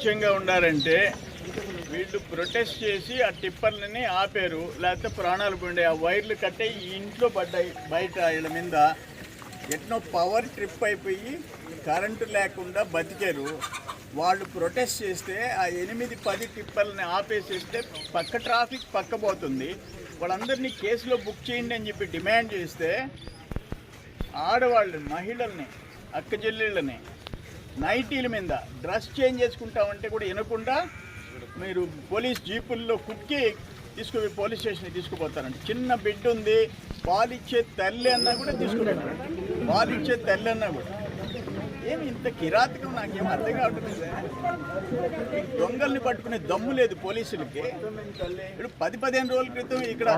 ముఖ్యంగా ఉండారంటే వీళ్ళు ప్రొటెస్ట్ చేసి ఆ టిప్పర్లని ఆపారు లేకపోతే ప్రాణాలు పోండే ఆ వైర్లు కట్టే ఈ ఇంట్లో పడ్డాయి బయట వీళ్ళ మీద. ఎట్నో పవర్ ట్రిప్ అయిపోయి కరెంటు లేకుండా బతికారు. వాళ్ళు ప్రొటెస్ట్ చేస్తే ఆ ఎనిమిది పది టిప్పర్లని ఆపేసేస్తే పక్క ట్రాఫిక్ పక్క పోతుంది. వాళ్ళందరినీ కేసులో బుక్ చేయండి అని చెప్పి డిమాండ్ చేస్తే ఆడవాళ్ళని మహిళల్ని అక్క చెల్లెళ్ళని నైటీల మీద డ్రెస్ చేంజ్ చేసుకుంటామంటే కూడా వినకుండా మీరు పోలీస్ జీపుల్లో కుక్కి తీసుకుపోయి పోలీస్ స్టేషన్కి తీసుకుపోతారండి చిన్న బిడ్డ ఉంది పాలిచ్చే తల్లి అన్నా కూడా తీసుకుపోతారు ఇచ్చే తల్లి అన్నా కూడా. ఏమి ఇంత కిరాతకం నాకేం అర్థం కావట్లేదు దొంగల్ని పట్టుకునే దమ్ము లేదు పోలీసులకి. ఇప్పుడు పది పదిహేను రోజుల క్రితం ఇక్కడ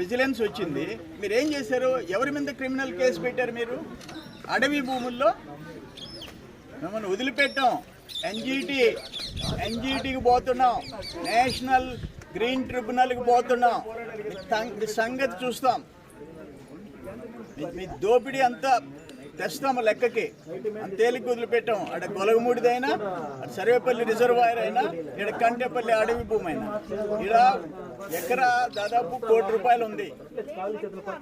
విజిలెన్స్ వచ్చింది. మీరు ఏం చేశారు? ఎవరి మీద క్రిమినల్ కేసు పెట్టారు మీరు? అడవి భూముల్లో? మిమ్మల్ని వదిలిపెట్టాం. ఎన్జీటీ ఎన్జీటీకి పోతున్నాం. నేషనల్ గ్రీన్ ట్రిబ్యునల్కి పోతున్నాం. సంగతి చూస్తాం. మీ దోపిడీ అంతా తెస్తాము లెక్కకి. అంత తేలిక వదిలిపెట్టాం. అక్కడ గొలగమూడిదైనా అటు సర్వేపల్లి రిజర్వాయర్ అయినా ఇక్కడ కంటేపల్లి అడవి భూమి అయినా ఇక్కడ ఎకరా దాదాపు కోటి రూపాయలు ఉంది.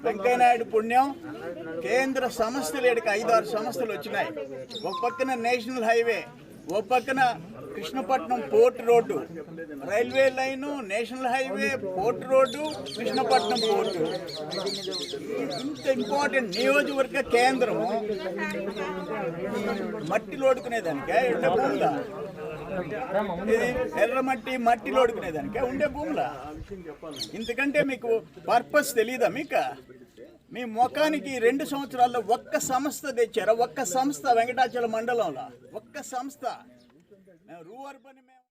వెంకయ్యనాయుడు పుణ్యం. కేంద్ర సంస్థలు ఇక్కడికి ఐదారు సంస్థలు వచ్చినాయి. ఒక పక్కన నేషనల్ హైవే ఓ పక్కన Krishnapatnam port road. Railway line national highway port road Krishnapatnam port. ఇంత ఇంపార్టెంట్ నియోజకవర్గ కేంద్రం. మట్టి లోడుకునేదానికే ఉండే భూముల? ఇది ఎర్రమట్టి మట్టి లోడుకునేదానికే ఉండే భూములా? ఇంతకంటే మీకు పర్పస్ తెలియదా మీకు? మీ ముఖానికి రెండు సంవత్సరాల్లో ఒక్క సంస్థ తెచ్చారా? ఒక్క సంస్థ వెంకటాచల మండలంలో? ఒక్క సంస్థ? रूअर बन में